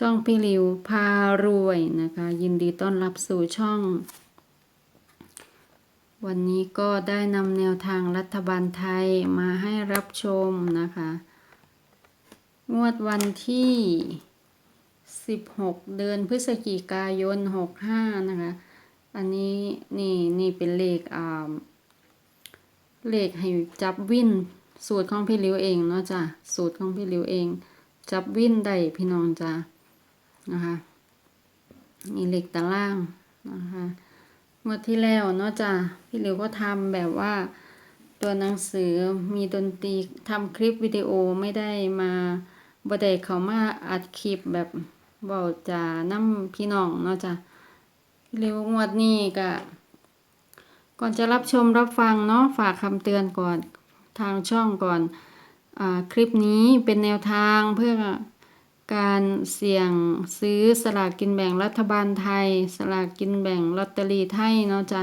ช่องพี่หลิวพารวยนะคะ ยินดีต้อนรับสู่ช่อง วันนี้ก็ได้นำแนวทางรัฐบาลไทยมาให้รับชมนะคะ งวดวันที่ 16 เดือนพฤศจิกายน 65 นะคะ อันนี้นี่นี่เป็นเลขอ่าเลขให้จับวินสูตรของพี่หลิวเองเนาะจ้ะสูตรของพี่หลิวเองจับวินได้พี่น้องจ้ะ นะคะนี่เลขตารางนะคะเมื่อที่แล้วเนาะจ้ะพี่หลิวก็ทำแบบว่าตัวหนังสือมีดนตรีทำคลิปวิดีโอไม่ได้มาบ่ได้เขามาอัดคลิปแบบเบาจาน้ำพี่น้องเนาะจ้ะพี่หลิวงวดนี้ก็ก่อนจะรับชมรับฟังเนาะฝากคำเตือนก่อนทางช่องก่อนอคลิปนี้เป็นแนวทางเพื่อ การเสี่ยงซื้อสลากกินแบ่งรัฐบาลไทย สลากกินแบ่งลอตเตอรี่ไทยเนาะจ้ะ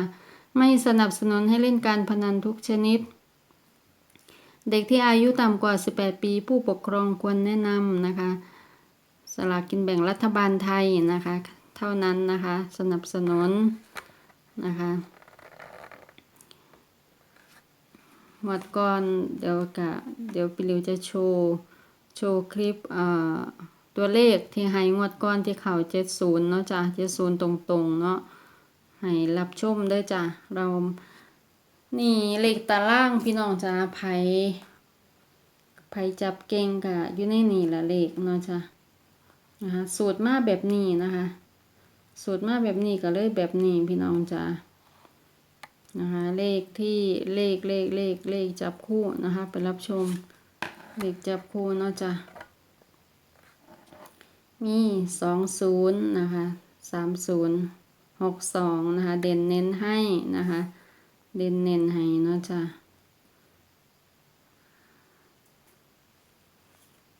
ไม่สนับสนุนให้เล่นการพนันทุกชนิด เด็กที่อายุต่ำกว่า 18 ปี ผู้ปกครองควรแนะนำนะคะ สลากกินแบ่งรัฐบาลไทยนะคะ เท่านั้นนะคะ สนับสนุนนะคะหมดก่อนเดี๋ยวกะเดี๋ยวปิริวจะโชว์ โชว์คลิปอ่า ตัวเลขที่ให้งวดก่อนที่เข่าเจ็ดศูนย์เนาะจ้ะเจ็ดศูนย์ตรงๆเนาะให้รับชมด้วยจ้ะเรานี่เลขตารางพี่น้องจ้ะไผไผจับเก่งกะอยู่ในนี่ละเลขเนาะจ้ะนะคะสูตรมาแบบนี้นะคะ สูตรมาแบบนี้ก็เลยแบบนี้พี่น้องจ้ะนะคะเลขที่เลขเลขเลขเลขจับคู่นะคะ ไปรับชมเลขจับคู่เนาะจ้ะ มีสองศูนย์นะคะสามศูนย์หกสองนะคะ เด่นเน้นให้นะคะ เด่นเน้นให้เนาะจ้ะ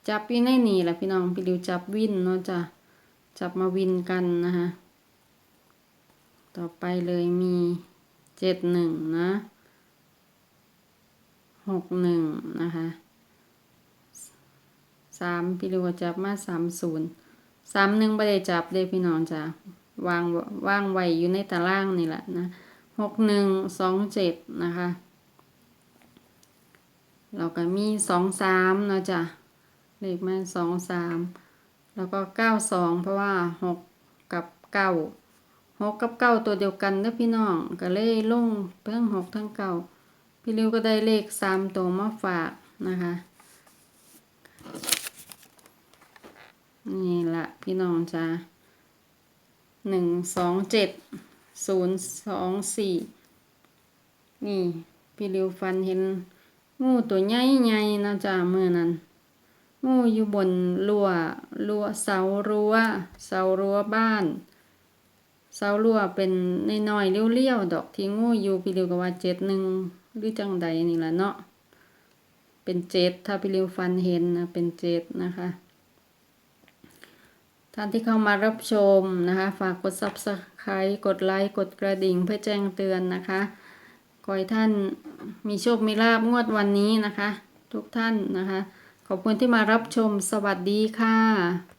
จับอยู่ในนี่แหละพี่น้องพี่ดิวจับวินเนาะจ้ะจับมาวินกันนะคะต่อไปเลยมีเจ็ดหนึ่งนะหกหนึ่งนะคะสามพี่ลูกจับมาสามศูนย์ สามหนึ่งไม่ได้จับเลยพี่น้องจ้ะวางว่างไว้อยู่ในตารางนี่แหละนะหกหนึ่งสองเจ็ดนะคะเราก็มีสองสามเนาะจ้ะเลขมาสองสามแล้วก็เก้าสองเพราะว่าหกกับเก้าหกกับเก้าตัวเดียวกันเด้อพี่น้องก็เลยลงทั้งหกทั้งเก้าพี่ริวก็ได้เลขสามตัวมาฝากนะคะนี่ พี่น้องจ้าหนึ่งสองเจ็ดศูนย์สองสี่นี่พี่ริวฟันเห็น งูตัวใหญ่ใหญ่ๆนะจ้าเมื่อนั้น งูอยู่บนรั้วรั้วเสารั้วเสารั้วบ้าน เสารั่วเป็นน้อยๆเลี้ยวๆดอกที่งูอยู่พี่เลียวก็ว่าเจ็ดหนึ่งหรือจังใดนี่แหละเนาะเป็นเจ็ดถ้าพี่เลียวฟันเห็นนะเป็นเจ็ดนะคะ ท่านที่เข้ามารับชมนะคะ ฝากกด subscribe กดไลค์ กดกระดิ่งเพื่อแจ้งเตือนนะคะขอให้ท่านมีโชค มีลาบงวดวันนี้นะคะ ทุกท่านนะคะ ขอบคุณที่มารับชมสวัสดีค่ะ